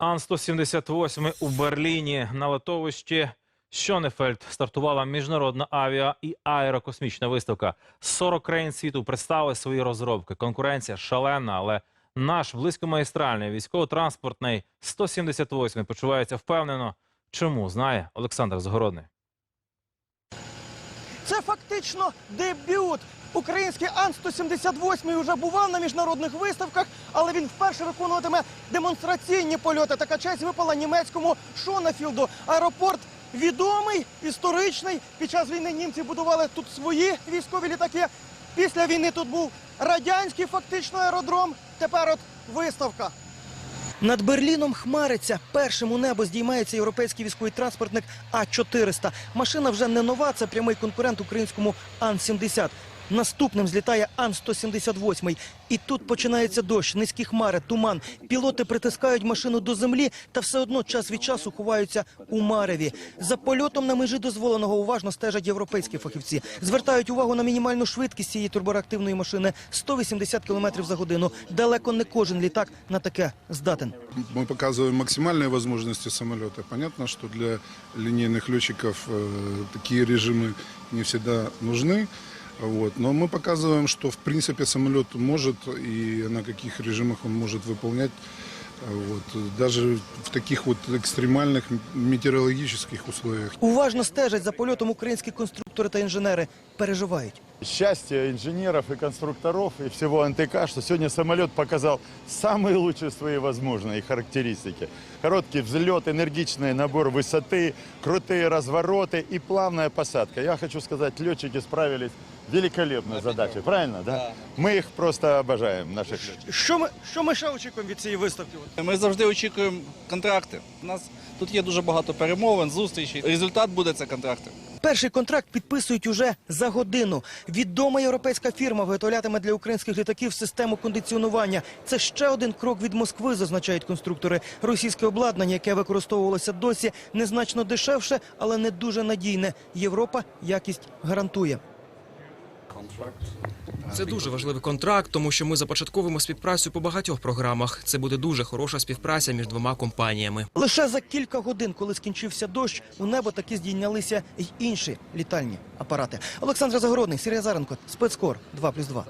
Ан-178 у Берліні на литовищі Щонефельд стартувала міжнародна авіа і аерокосмічна виставка. 40 країн світу представили свої розробки. Конкуренція шалена, але наш близькомайстральний військово-транспортний 178 почувається впевнено. Чому знає Олександр Загородний. Це фактично дебют. Український Ан-178 вже бував на міжнародних виставках, але він вперше виконуватиме демонстраційні польоти. Така честь випала німецькому Шонафілду. Аеропорт відомий, історичний. Під час війни німці будували тут свої військові літаки. Після війни тут був радянський фактично аеродром. Тепер от виставка. Над Берліном хмариться. Першим у небо здіймається європейський військовий транспортник А-400. Машина вже не нова, це прямий конкурент українському Ан-70. Наступним злітає Ан-178. І тут починається дощ, низькі хмари, туман. Пілоти притискають машину до землі та все одно час від часу ховаються у мареві. За польотом на межі дозволеного уважно стежать європейські фахівці. Звертають увагу на мінімальну швидкість цієї турбореактивної машини 180 км за годину. Далеко не кожен літак на таке здатен. Мы показываем максимальные возможности самолета. Понятно, что для линейных летчиков э, такие режимы не всегда нужны. Вот. Но мы показываем, что в принципе самолет может и на каких режимах он может выполнять. э, Вот. Даже в таких вот экстремальных метеорологических условиях. Уважно стежать за польотом українські конструктори та інженери. Переживають. Счастье инженеров и конструкторов и всего НТК, что сегодня самолет показал самые лучшие свои возможные характеристики. Короткий взлет, энергичный набор высоты, крутые развороты и плавная посадка. Я хочу сказать, летчики справились великолепной задачей, правильно? Да? Мы их просто обожаем, наших летчиков. Що ми, що ми ще очікуємо від цієї виставки? Ми завжди очікуємо контракти. У нас тут є дуже багато перемовин, зустрічей. Результат буде це контракти. Перший контракт підписують уже за годину. Відома європейська фірма виготовлятиме для українських літаків систему кондиціонування. Це ще один крок від Москви, зазначають конструктори. Російське обладнання, яке використовувалося досі, незначно дешевше, але не дуже надійне. Європа якість гарантує. Це дуже важливий контракт, тому що ми започатковуємо співпрацю по багатьох програмах. Це буде дуже хороша співпраця між двома компаніями. Лише за кілька годин, коли скінчився дощ, у небо таки здійнялися й інші літальні апарати. Олександр Загородний, Сергій Заренко, спецкор 2+,2.